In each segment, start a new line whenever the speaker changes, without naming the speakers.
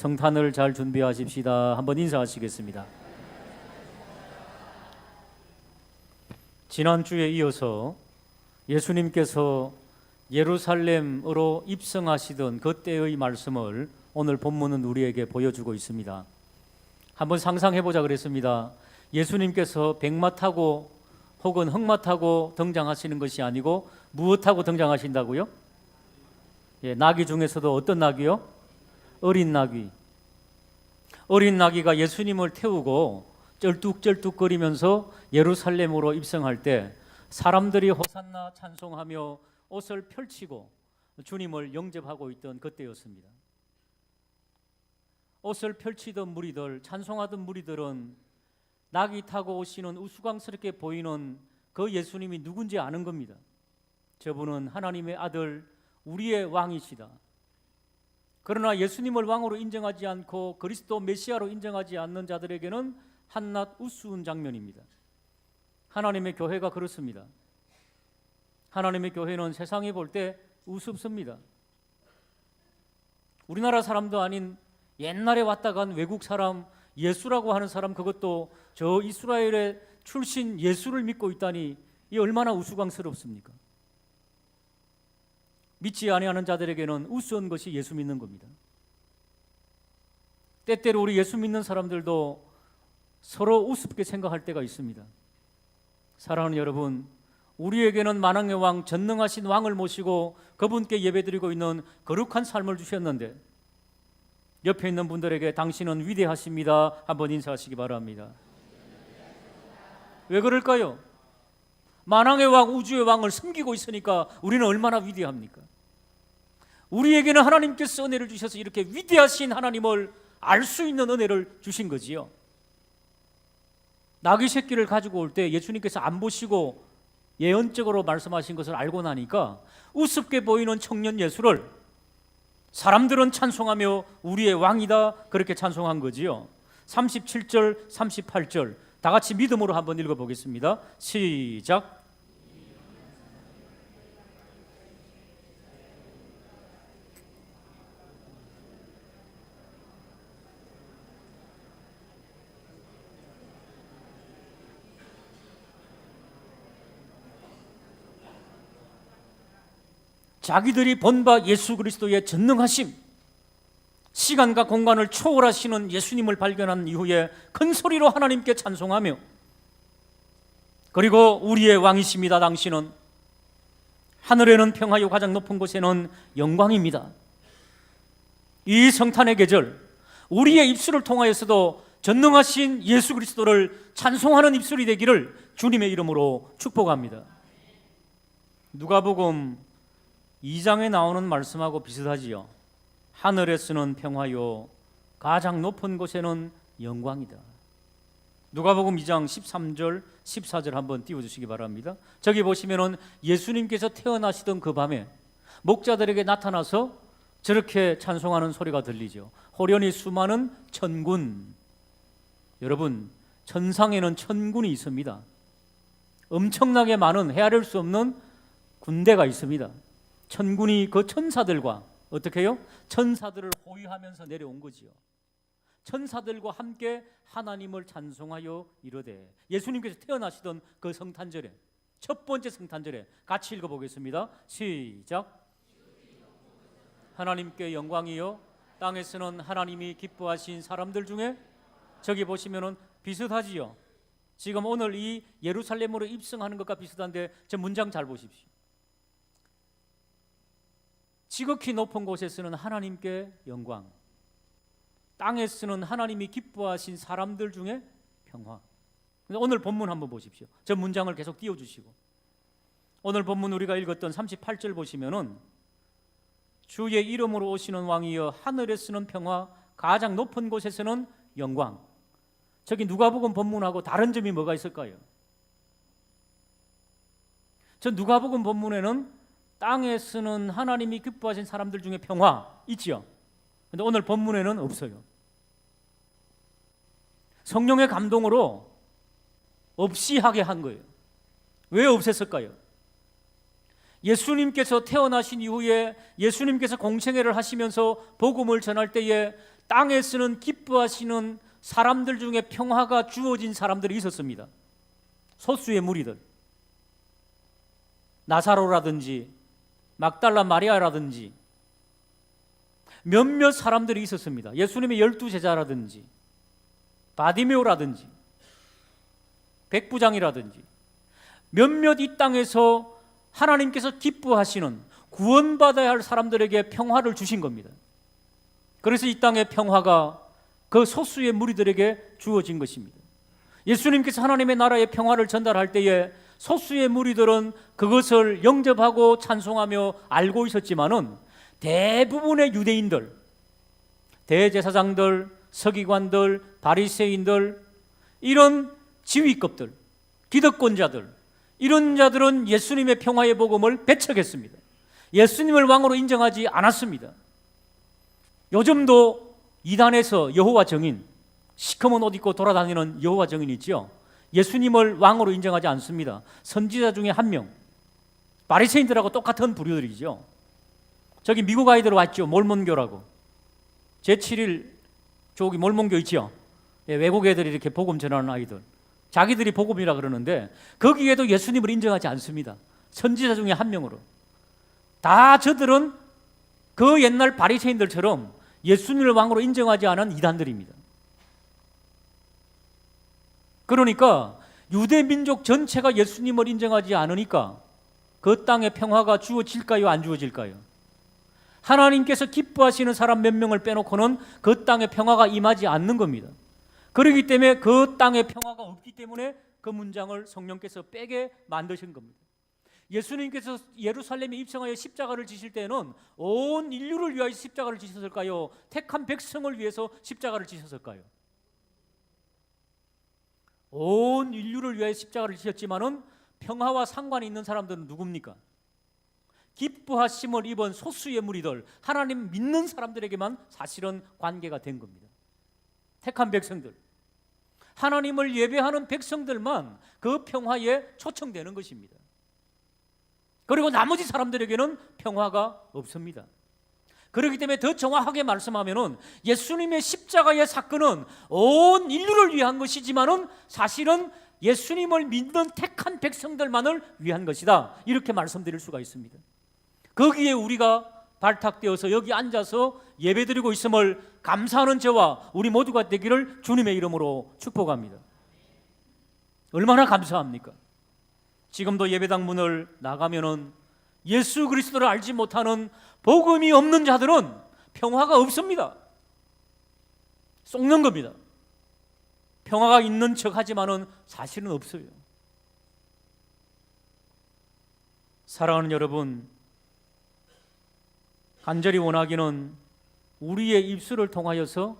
성탄을 잘 준비하십시다. 한번 인사하시겠습니다. 지난주에 이어서 예수님께서 예루살렘으로 입성하시던 그때의 말씀을 오늘 본문은 우리에게 보여주고 있습니다. 한번 상상해 보자 그랬습니다. 예수님께서 백마 타고 혹은 흑마 타고 등장하시는 것이 아니고 무엇 타고 등장하신다고요? 예, 나귀 중에서도 어떤 나귀요? 어린 나귀. 어린 나귀가 예수님을 태우고 쩔뚝쩔뚝거리면서 예루살렘으로 입성할 때 사람들이 호산나 찬송하며 옷을 펼치고 주님을 영접하고 있던 그때였습니다. 옷을 펼치던 무리들, 찬송하던 무리들은 낙이 타고 오시는 우스꽝스럽게 보이는 그 예수님이 누군지 아는 겁니다. 저분은 하나님의 아들, 우리의 왕이시다. 그러나 예수님을 왕으로 인정하지 않고 그리스도 메시아로 인정하지 않는 자들에게는 한낱 우스운 장면입니다. 하나님의 교회가 그렇습니다. 하나님의 교회는 세상이 볼 때 우습습니다. 우리나라 사람도 아닌 옛날에 왔다 간 외국 사람 예수라고 하는 사람 그것도 저 이스라엘의 출신 예수를 믿고 있다니 이 얼마나 우스꽝스럽습니까? 믿지 아니하는 자들에게는 우스운 것이 예수 믿는 겁니다. 때때로 우리 예수 믿는 사람들도 서로 우습게 생각할 때가 있습니다. 사랑하는 여러분, 우리에게는 만왕의 왕 전능하신 왕을 모시고 그분께 예배드리고 있는 거룩한 삶을 주셨는데 옆에 있는 분들에게 당신은 위대하십니다. 한번 인사하시기 바랍니다. 왜 그럴까요? 만왕의 왕, 우주의 왕을 섬기고 있으니까 우리는 얼마나 위대합니까? 우리에게는 하나님께서 은혜를 주셔서 이렇게 위대하신 하나님을 알 수 있는 은혜를 주신 거지요. 나귀 새끼를 가지고 올 때 예수님께서 안 보시고 예언적으로 말씀하신 것을 알고 나니까 우습게 보이는 청년 예수를 사람들은 찬송하며 우리의 왕이다 그렇게 찬송한 거지요. 37절, 38절 다 같이 믿음으로 한번 읽어 보겠습니다. 시작. 자기들이 본바 예수 그리스도의 전능하심, 시간과 공간을 초월하시는 예수님을 발견한 이후에 큰 소리로 하나님께 찬송하며 그리고 우리의 왕이십니다. 당신은 하늘에는 평화요 가장 높은 곳에는 영광입니다. 이 성탄의 계절 우리의 입술을 통하여서도 전능하신 예수 그리스도를 찬송하는 입술이 되기를 주님의 이름으로 축복합니다. 누가복음 2장에 나오는 말씀하고 비슷하지요. 하늘에 쓰는 평화요 가장 높은 곳에는 영광이다. 누가복음 2장 13절 14절 한번 띄워 주시기 바랍니다. 저기 보시면은 예수님께서 태어나시던 그 밤에 목자들에게 나타나서 저렇게 찬송하는 소리가 들리죠. 호련히 수많은 천군. 여러분, 천상에는 천군이 있습니다. 엄청나게 많은 헤아릴 수 없는 군대가 있습니다. 천군이 그 천사들과 어떻게 해요? 천사들을 호위하면서 내려온 거지요. 천사들과 함께 하나님을 찬송하여 이르되 예수님께서 태어나시던 그 성탄절에 첫 번째 성탄절에 같이 읽어 보겠습니다. 시작. 하나님께 영광이요 땅에서는 하나님이 기뻐하신 사람들 중에 저기 보시면은 비슷하지요. 지금 오늘 이 예루살렘으로 입성하는 것과 비슷한데 저 문장 잘 보십시오. 지극히 높은 곳에서는 하나님께 영광, 땅에 서는 하나님이 기뻐하신 사람들 중에 평화. 오늘 본문 한번 보십시오. 저 문장을 계속 띄워주시고 오늘 본문 우리가 읽었던 38절 보시면은 주의 이름으로 오시는 왕이여 하늘에 서는 평화, 가장 높은 곳에서는 영광. 저기 누가복음 본문하고 다른 점이 뭐가 있을까요? 저 누가복음 본문에는 땅에 쓰는 하나님이 기뻐하신 사람들 중에 평화 있지요. 근데 오늘 본문에는 없어요. 성령의 감동으로 없이 하게 한 거예요. 왜 없앴을까요? 예수님께서 태어나신 이후에 예수님께서 공생애를 하시면서 복음을 전할 때에 땅에서는 기뻐하시는 사람들 중에 평화가 주어진 사람들이 있었습니다. 소수의 무리들. 나사로라든지 막달라 마리아라든지 몇몇 사람들이 있었습니다. 예수님의 열두 제자라든지 바디메오라든지 백부장이라든지 몇몇 이 땅에서 하나님께서 기뻐하시는 구원받아야 할 사람들에게 평화를 주신 겁니다. 그래서 이 땅의 평화가 그 소수의 무리들에게 주어진 것입니다. 예수님께서 하나님의 나라의 평화를 전달할 때에 소수의 무리들은 그것을 영접하고 찬송하며 알고 있었지만은 대부분의 유대인들, 대제사장들, 서기관들, 바리새인들 이런 지위급들, 기득권자들 이런 자들은 예수님의 평화의 복음을 배척했습니다. 예수님을 왕으로 인정하지 않았습니다. 요즘도 이단에서 여호와 정인 시커먼 옷 입고 돌아다니는 여호와 정인 있죠. 예수님을 왕으로 인정하지 않습니다. 선지자 중에 한 명. 바리새인들하고 똑같은 부류들이죠. 저기 미국 아이들 왔죠. 몰몬교라고. 제7일 저기 몰몬교 있죠. 예, 외국 애들이 이렇게 복음 전하는 아이들. 자기들이 복음이라 그러는데 거기에도 예수님을 인정하지 않습니다. 선지자 중에 한 명으로. 다 저들은 그 옛날 바리새인들처럼 예수님을 왕으로 인정하지 않은 이단들입니다. 그러니까 유대 민족 전체가 예수님을 인정하지 않으니까 그 땅에 평화가 주어질까요? 안 주어질까요? 하나님께서 기뻐하시는 사람 몇 명을 빼놓고는 그 땅에 평화가 임하지 않는 겁니다. 그렇기 때문에 그 땅에 평화가 없기 때문에 그 문장을 성령께서 빼게 만드신 겁니다. 예수님께서 예루살렘에 입성하여 십자가를 지실 때는 온 인류를 위하여 십자가를 지셨을까요? 택한 백성을 위해서 십자가를 지셨을까요? 온 인류를 위하여 십자가를 지셨지만은 평화와 상관이 있는 사람들은 누굽니까? 기뻐하심을 입은 소수의 무리들, 하나님 믿는 사람들에게만 사실은 관계가 된 겁니다. 택한 백성들. 하나님을 예배하는 백성들만 그 평화에 초청되는 것입니다. 그리고 나머지 사람들에게는 평화가 없습니다. 그렇기 때문에 더 정확하게 말씀하면은 예수님의 십자가의 사건은 온 인류를 위한 것이지만은 사실은 예수님을 믿는 택한 백성들만을 위한 것이다. 이렇게 말씀드릴 수가 있습니다. 거기에 우리가 발탁되어서 여기 앉아서 예배드리고 있음을 감사하는 저와 우리 모두가 되기를 주님의 이름으로 축복합니다. 얼마나 감사합니까? 지금도 예배당 문을 나가면은 예수 그리스도를 알지 못하는 복음이 없는 자들은 평화가 없습니다. 속는 겁니다. 평화가 있는 척 하지만은 사실은 없어요. 사랑하는 여러분, 간절히 원하기는 우리의 입술을 통하여서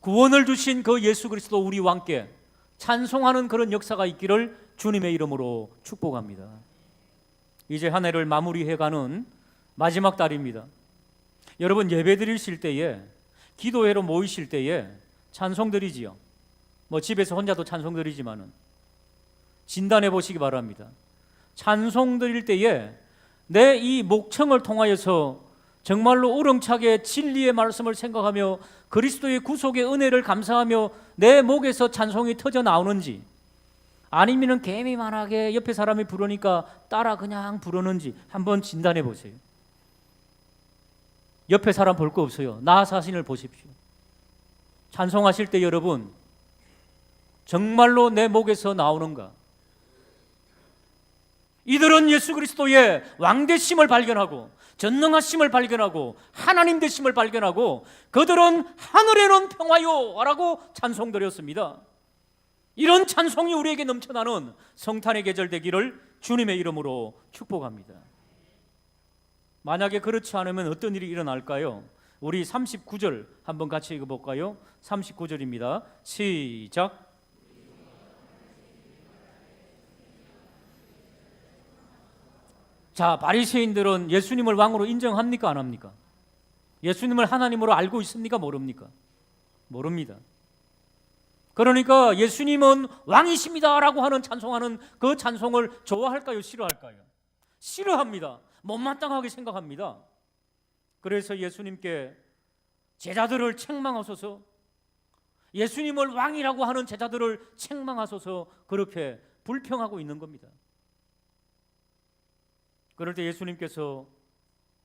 구원을 주신 그 예수 그리스도 우리 왕께 찬송하는 그런 역사가 있기를 주님의 이름으로 축복합니다. 이제 한 해를 마무리해가는 마지막 달입니다. 여러분 예배 드리실 때에 기도회로 모이실 때에 찬송 드리지요. 뭐 집에서 혼자도 찬송 드리지만은 진단해 보시기 바랍니다. 찬송 드릴 때에 내 이 목청을 통하여서 정말로 우렁차게 진리의 말씀을 생각하며 그리스도의 구속의 은혜를 감사하며 내 목에서 찬송이 터져 나오는지 아니면은 개미만하게 옆에 사람이 부르니까 따라 그냥 부르는지 한번 진단해 보세요. 옆에 사람 볼 거 없어요. 나 자신을 보십시오. 찬송하실 때 여러분 정말로 내 목에서 나오는가? 이들은 예수 그리스도의 왕되심을 발견하고 전능하심을 발견하고 하나님 되심을 발견하고 그들은 하늘에는 평화요라고 찬송드렸습니다. 이런 찬송이 우리에게 넘쳐나는 성탄의 계절 되기를 주님의 이름으로 축복합니다. 만약에 그렇지 않으면 어떤 일이 일어날까요? 우리 39절 한번 같이 읽어 볼까요? 39절입니다. 시작. 자, 바리새인들은 예수님을 왕으로 인정합니까 안 합니까? 예수님을 하나님으로 알고 있습니까 모릅니까? 모릅니다. 그러니까 예수님은 왕이십니다라고 하는 찬송하는 그 찬송을 좋아할까요, 싫어할까요? 싫어합니다. 못마땅하게 생각합니다. 그래서 예수님께 제자들을 책망하소서 예수님을 왕이라고 하는 제자들을 책망하소서 그렇게 불평하고 있는 겁니다. 그럴 때 예수님께서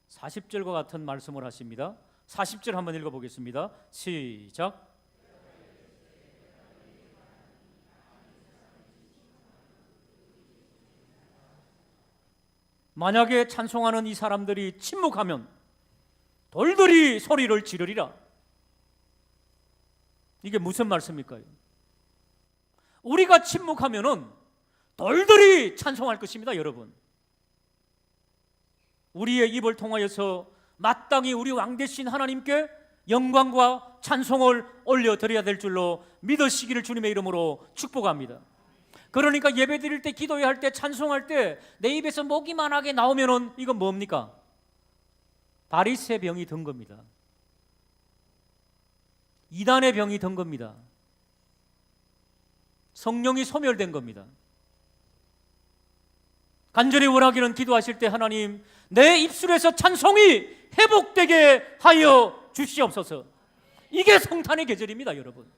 40절과 같은 말씀을 하십니다. 40절 한번 읽어 보겠습니다. 시작. 만약에 찬송하는 이 사람들이 침묵하면 돌들이 소리를 지르리라. 이게 무슨 말씀일까요? 우리가 침묵하면은 돌들이 찬송할 것입니다, 여러분. 우리의 입을 통하여서 마땅히 우리 왕 대신 하나님께 영광과 찬송을 올려 드려야 될 줄로 믿으시기를 주님의 이름으로 축복합니다. 그러니까 예배 드릴 때 기도해야 할때 찬송할 때 내 입에서 목이 만하게 나오면은 이건 뭡니까? 바리새 병이 든 겁니다. 이단의 병이 든 겁니다. 성령이 소멸된 겁니다. 간절히 원하기는 기도하실 때 하나님 내 입술에서 찬송이 회복되게 하여 주시옵소서. 이게 성탄의 계절입니다, 여러분.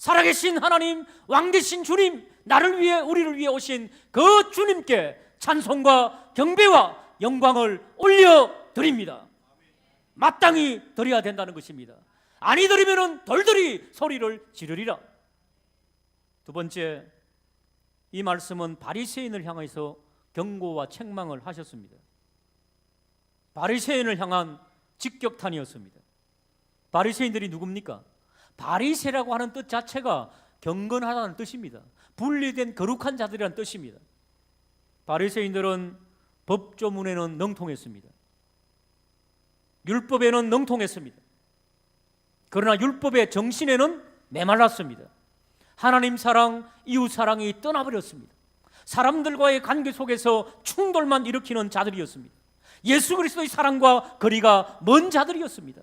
살아계신 하나님, 왕 되신 주님, 나를 위해 우리를 위해 오신 그 주님께 찬송과 경배와 영광을 올려 드립니다. 마땅히 드려야 된다는 것입니다. 아니 드리면은 돌들이 소리를 지르리라. 두 번째 이 말씀은 바리새인을 향해서 경고와 책망을 하셨습니다. 바리새인을 향한 직격탄이었습니다. 바리새인들이 누굽니까? 바리새라고 하는 뜻 자체가 경건하다는 뜻입니다. 분리된 거룩한 자들이라는 뜻입니다. 바리새인들은 법조문에는 능통했습니다. 율법에는 능통했습니다. 그러나 율법의 정신에는 메말랐습니다. 하나님 사랑, 이웃 사랑이 떠나버렸습니다. 사람들과의 관계 속에서 충돌만 일으키는 자들이었습니다. 예수 그리스도의 사랑과 거리가 먼 자들이었습니다.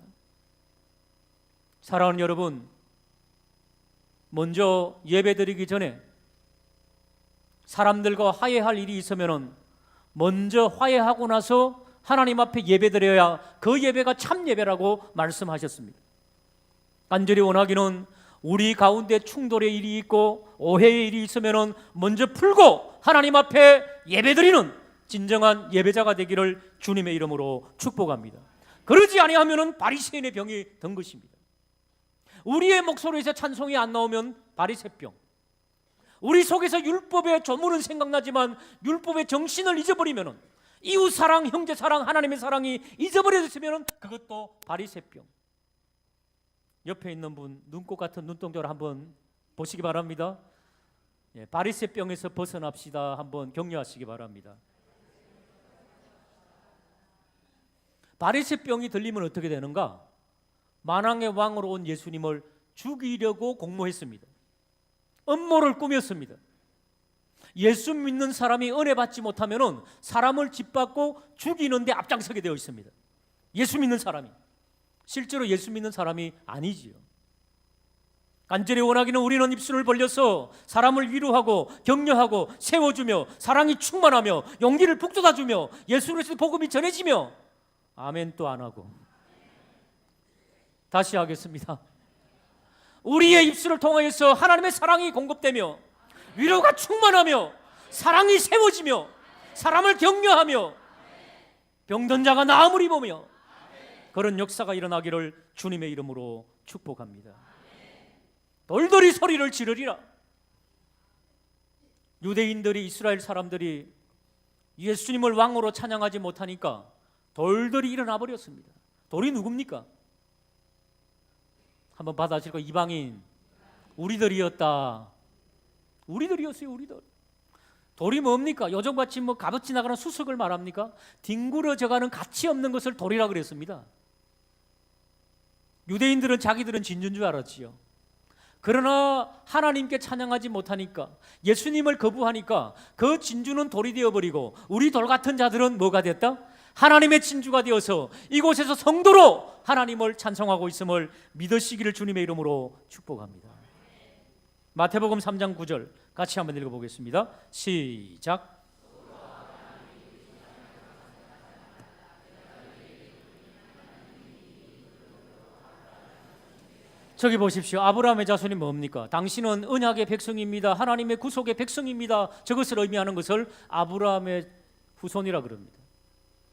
사랑하는 여러분, 먼저 예배드리기 전에 사람들과 화해할 일이 있으면은 먼저 화해하고 나서 하나님 앞에 예배드려야 그 예배가 참 예배라고 말씀하셨습니다. 간절히 원하기는 우리 가운데 충돌의 일이 있고 오해의 일이 있으면은 먼저 풀고 하나님 앞에 예배드리는 진정한 예배자가 되기를 주님의 이름으로 축복합니다. 그러지 아니하면은 바리새인의 병이 든 것입니다. 우리의 목소리에서 찬송이 안 나오면 바리새병. 우리 속에서 율법의 조문은 생각나지만 율법의 정신을 잊어버리면은 이웃 사랑, 형제 사랑, 하나님의 사랑이 잊어버려졌으면은 그것도 바리새병. 옆에 있는 분 눈꽃 같은 눈동자를 한번 보시기 바랍니다. 예, 바리새병에서 벗어납시다. 한번 격려하시기 바랍니다. 바리새병이 들리면 어떻게 되는가? 만왕의 왕으로 온 예수님을 죽이려고 공모했습니다. 음모를 꾸몄습니다. 예수 믿는 사람이 은혜 받지 못하면은 사람을 짓밟고 죽이는데 앞장서게 되어 있습니다. 예수 믿는 사람이 실제로 예수 믿는 사람이 아니지요. 간절히 원하기는 우리는 입술을 벌려서 사람을 위로하고 격려하고 세워주며 사랑이 충만하며 용기를 북돋아주며 예수 그리스도 복음이 전해지며 아멘 또 안 하고 다시 하겠습니다. 우리의 입술을 통하여서 하나님의 사랑이 공급되며 위로가 충만하며 사랑이 세워지며 사람을 격려하며 병든 자가 나음을 입으며 그런 역사가 일어나기를 주님의 이름으로 축복합니다. 돌돌이 소리를 지르리라. 유대인들이 이스라엘 사람들이 예수님을 왕으로 찬양하지 못하니까 돌들이 일어나 버렸습니다. 돌이 누굽니까? 한번 거 이방인 우리들이었다. 우리들이었어요, 우리들. 돌이 뭡니까? 요즘같이 뭐 값없이 나가는 수석을 말합니까? 뒹굴어져가는 가치 없는 것을 돌이라 그랬습니다. 유대인들은 자기들은 진주인 줄 알았지요. 그러나 하나님께 찬양하지 못하니까 예수님을 거부하니까 그 진주는 돌이 되어버리고 우리 돌 같은 자들은 뭐가 됐다? 하나님의 친주가 되어서 이곳에서 성도로 하나님을 찬성하고 있음을 믿으시기를 주님의 이름으로 축복합니다. 마태복음 3장 9절 같이 한번 읽어보겠습니다. 시작. 저기 보십시오. 아브라함의 자손이 뭡니까? 당신은 은약의 백성입니다. 하나님의 구속의 백성입니다. 저것을 의미하는 것을 아브라함의 후손이라 그럽니다.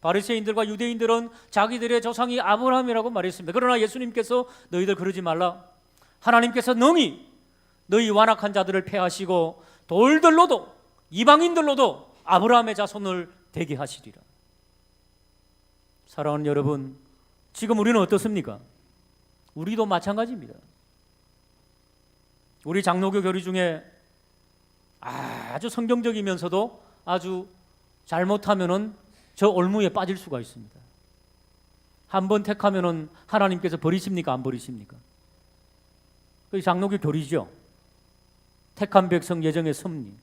바리새인들과 유대인들은 자기들의 조상이 아브라함이라고 말했습니다. 그러나 예수님께서 너희들 그러지 말라. 하나님께서 능히 너희 완악한 자들을 패하시고 돌들로도 이방인들로도 아브라함의 자손을 되게 하시리라. 사랑하는 여러분, 지금 우리는 어떻습니까? 우리도 마찬가지입니다. 우리 장로교 교리 중에 아주 성경적이면서도 아주 잘못하면은 저 올무에 빠질 수가 있습니다. 한 번 택하면은 하나님께서 버리십니까? 안 버리십니까? 그 장로교 교리죠. 택한 백성 예정의 섭리.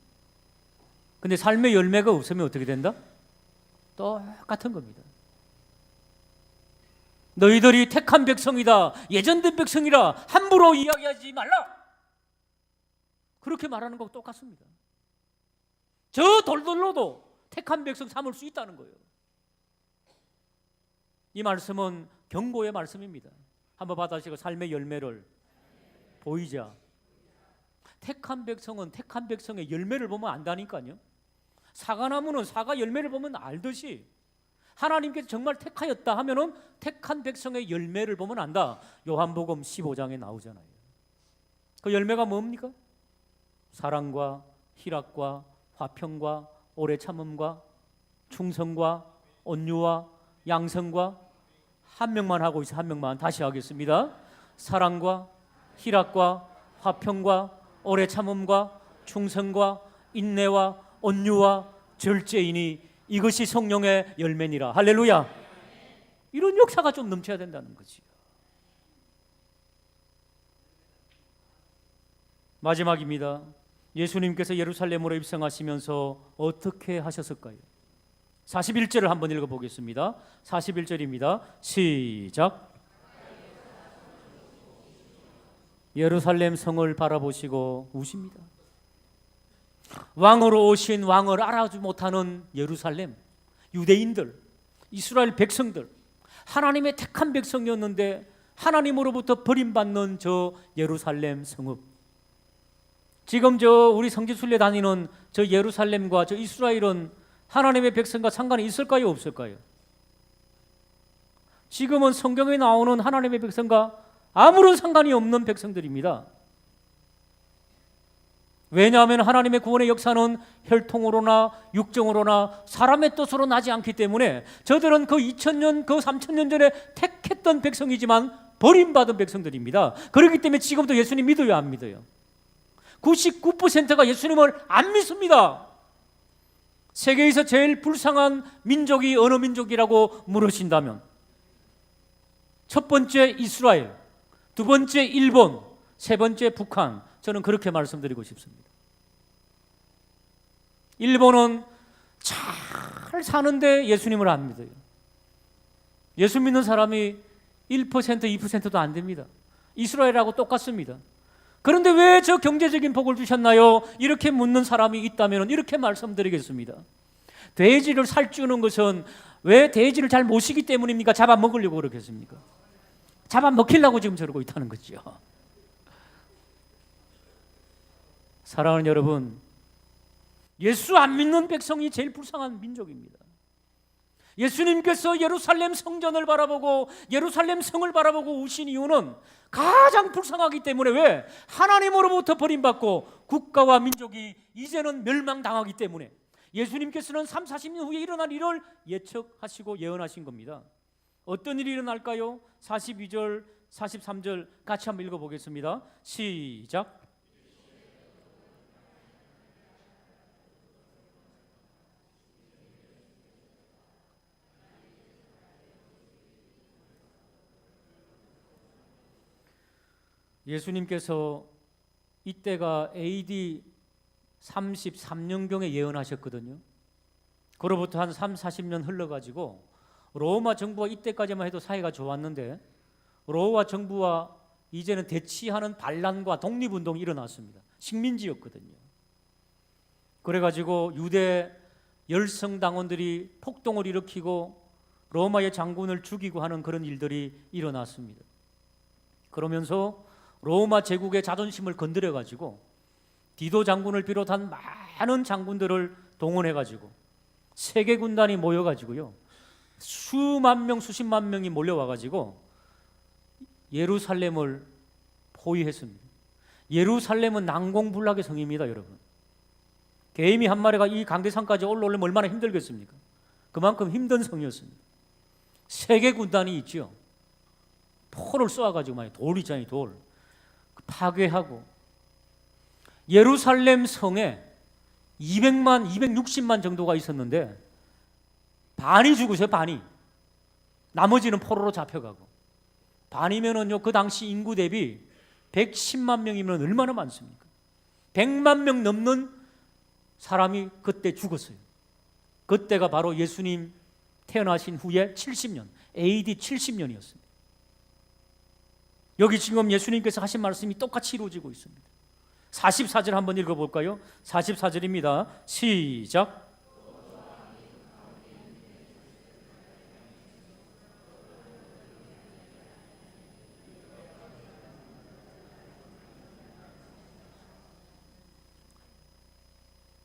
근데 삶의 열매가 없으면 어떻게 된다? 똑같은 겁니다. 너희들이 택한 백성이다. 예전된 백성이라 함부로 이야기하지 말라. 그렇게 말하는 거 똑같습니다. 저 돌돌로도 택한 백성 삼을 수 있다는 거예요. 이 말씀은 경고의 말씀입니다. 한번 받아시고 삶의 열매를 보이자. 택한 백성은 택한 백성의 열매를 보면 안다니까요. 사과나무는 사과 열매를 보면 알듯이 하나님께서 정말 택하였다 하면은 택한 백성의 열매를 보면 안다. 요한복음 15장에 나오잖아요. 그 열매가 뭡니까? 사랑과 희락과 화평과 오래 참음과 충성과 온유와 양성과 한 명만 하고 있어 한 명만 다시 하겠습니다. 사랑과 희락과 화평과 오래 참음과 충성과 인내와 온유와 절제이니 이것이 성령의 열매니라. 할렐루야. 이런 역사가 좀 넘쳐야 된다는 거지. 마지막입니다. 예수님께서 예루살렘으로 입성하시면서 어떻게 하셨을까요? 41절을 한번 읽어 보겠습니다. 41절입니다. 시작. 예루살렘 성을 바라보시고 우십니다. 왕으로 오신 왕을 알아주지 못하는 예루살렘 유대인들 이스라엘 백성들 하나님의 택한 백성이었는데 하나님으로부터 버림받는 저 예루살렘 성읍 지금 저 우리 성지 순례 다니는 저 예루살렘과 저 이스라엘은 하나님의 백성과 상관이 있을까요 없을까요? 지금은 성경에 나오는 하나님의 백성과 아무런 상관이 없는 백성들입니다. 왜냐하면 하나님의 구원의 역사는 혈통으로나 육정으로나 사람의 뜻으로 나지 않기 때문에 저들은 그 2000년, 그 3000년 전에 택했던 백성이지만 버림받은 백성들입니다. 그렇기 때문에 지금도 예수님 안 믿어요? 99%가 예수님을 안 믿습니다. 세계에서 제일 불쌍한 민족이 어느 민족이라고 물으신다면 첫 번째 이스라엘, 두 번째 일본, 세 번째 북한, 저는 그렇게 말씀드리고 싶습니다. 일본은 잘 사는데 예수님을 안 믿어요. 예수 믿는 사람이 1% 2%도 안 됩니다. 이스라엘하고 똑같습니다. 그런데 왜 저 경제적인 복을 주셨나요? 이렇게 묻는 사람이 있다면 이렇게 말씀드리겠습니다. 돼지를 살찌우는 것은 왜 돼지를 잘 모시기 때문입니까? 잡아먹으려고 그러겠습니까? 잡아먹히려고 지금 저러고 있다는 거죠. 사랑하는 여러분, 예수 안 믿는 백성이 제일 불쌍한 민족입니다. 예수님께서 예루살렘 성전을 바라보고 예루살렘 성을 바라보고 우신 이유는 가장 불쌍하기 때문에 왜? 하나님으로부터 버림받고 국가와 민족이 이제는 멸망당하기 때문에 예수님께서는 3, 40년 후에 일어날 일을 예측하시고 예언하신 겁니다. 어떤 일이 일어날까요? 42절, 43절 같이 한번 읽어 보겠습니다. 시작. 예수님께서 이때가 AD 33년경에 예언하셨거든요. 그로부터 한 3, 40년 흘러가지고 로마 정부와 이때까지만 해도 사이가 좋았는데 로마 정부와 이제는 대치하는 반란과 독립운동이 일어났습니다. 식민지였거든요. 그래가지고 유대 열성 당원들이 폭동을 일으키고 로마의 장군을 죽이고 하는 그런 일들이 일어났습니다. 그러면서 로마 제국의 자존심을 건드려 가지고 디도 장군을 비롯한 많은 장군들을 동원해 가지고 세계 군단이 모여 가지고요. 수만 명 수십만 명이 몰려와 가지고 예루살렘을 포위했습니다. 예루살렘은 난공불락의 성입니다, 여러분. 개미 한 마리가 이 강대상까지 올라오려면 얼마나 힘들겠습니까? 그만큼 힘든 성이었습니다. 세계 군단이 있지요. 포를 쏘아가지고 많이 돌 있잖아요, 돌. 파괴하고 예루살렘 성에 200만, 260만 정도가 있었는데 반이 죽으세요, 반이. 나머지는 포로로 잡혀가고. 반이면은요, 그 당시 인구 대비 110만 명이면 얼마나 많습니까? 100만 명 넘는 사람이 그때 죽었어요. 그때가 바로 예수님 태어나신 후에 70년, AD 70년이었습니다. 여기 지금 예수님께서 하신 말씀이 똑같이 이루어지고 있습니다. 44절 한번 읽어 볼까요? 44절입니다. 시작.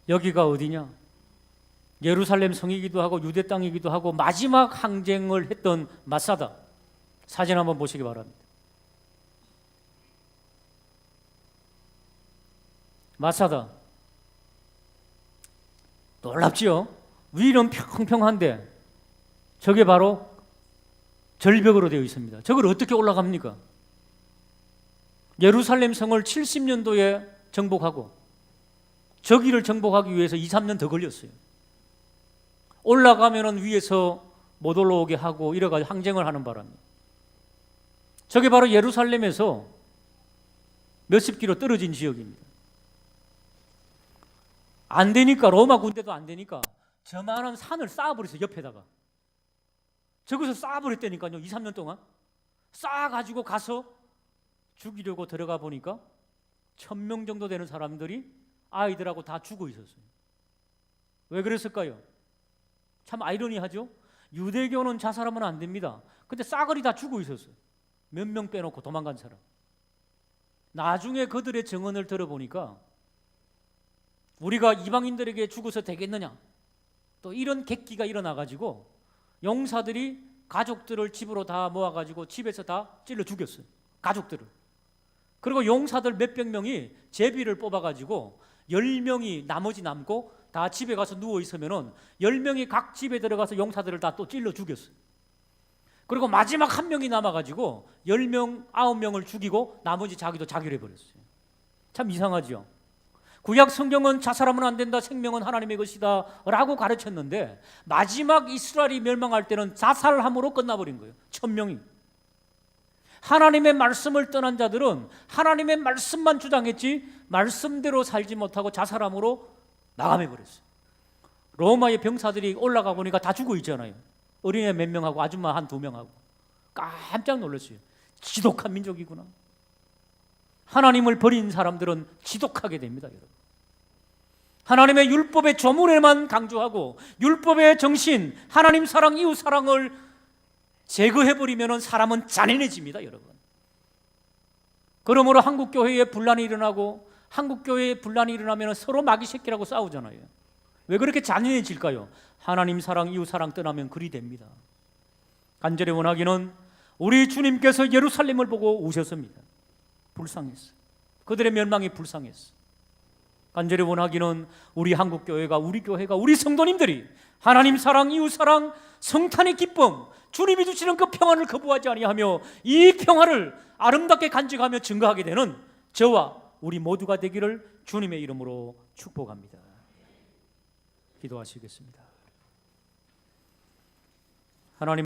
여기가 어디냐? 예루살렘 성이기도 하고 유대 땅이기도 하고 마지막 항쟁을 했던 마사다. 사진 한번 보시기 바랍니다. 마사다. 놀랍지요? 위는 평평한데 저게 바로 절벽으로 되어 있습니다. 저걸 어떻게 올라갑니까? 예루살렘 성을 70년도에 정복하고 저기를 정복하기 위해서 2, 3년 더 걸렸어요. 올라가면은 위에서 못 올라오게 하고 이래가지고 항쟁을 하는 바람에 저게 바로 예루살렘에서 몇십 킬로 떨어진 지역입니다. 안 되니까 로마 군대도 안 되니까 저만한 산을 쌓아버렸어요 옆에다가. 저기서 쌓아버렸다니까요 2, 3년 동안. 쌓아가지고 가서 죽이려고 들어가 보니까 천 명 정도 되는 사람들이 아이들하고 다 죽어 있었어요. 왜 그랬을까요? 참 아이러니하죠? 유대교는 자살하면 안 됩니다. 근데 싸그리 다 죽어 있었어요. 몇 명 빼놓고 도망간 사람. 나중에 그들의 증언을 들어보니까 우리가 이방인들에게 죽어서 되겠느냐? 또 이런 객기가 일어나 가지고 용사들이 가족들을 집으로 다 모아 가지고 집에서 다 찔러 죽였어요. 가족들을. 그리고 용사들 몇백 명이 제비를 뽑아 가지고 열 명이 나머지 남고 다 집에 가서 누워 있으면은 열 명이 각 집에 들어가서 용사들을 다 또 찔러 죽였어요. 그리고 마지막 한 명이 남아 가지고 열 명, 아홉 명을 죽이고 나머지 자기도 자결해 버렸어요. 참 이상하죠. 구약 성경은 자살하면 안 된다. 생명은 하나님의 것이다 라고 가르쳤는데 마지막 이스라엘이 멸망할 때는 자살함으로 끝나버린 거예요. 천 명이. 하나님의 말씀을 떠난 자들은 하나님의 말씀만 주장했지 말씀대로 살지 못하고 자살함으로 나감해 버렸어요. 로마의 병사들이 올라가 보니까 다 죽어 있잖아요. 어린애 몇 명하고 아줌마 한 두 명하고 깜짝 놀랐어요. 지독한 민족이구나. 하나님을 버린 사람들은 지독하게 됩니다, 여러분. 하나님의 율법의 조문에만 강조하고 율법의 정신, 하나님 사랑, 이웃 사랑을 제거해 버리면 사람은 잔인해집니다, 여러분. 그러므로 한국 교회에 분란이 일어나고 한국 교회에 분란이 일어나면 서로 마귀 새끼라고 싸우잖아요. 왜 그렇게 잔인해질까요? 하나님 사랑, 이웃 사랑 떠나면 그리 됩니다. 간절히 원하기는 우리 주님께서 예루살렘을 보고 우셨습니다. 불쌍했어. 그들의 멸망이 불쌍했어. 간절히 원하기는 우리 한국 교회가 우리 교회가 우리 성도님들이 하나님 사랑, 이웃 사랑, 성탄의 기쁨, 주님이 주시는 그 평안을 거부하지 아니하며 이 평화를 아름답게 간직하며 증거하게 되는 저와 우리 모두가 되기를 주님의 이름으로 축복합니다. 기도하시겠습니다. 하나님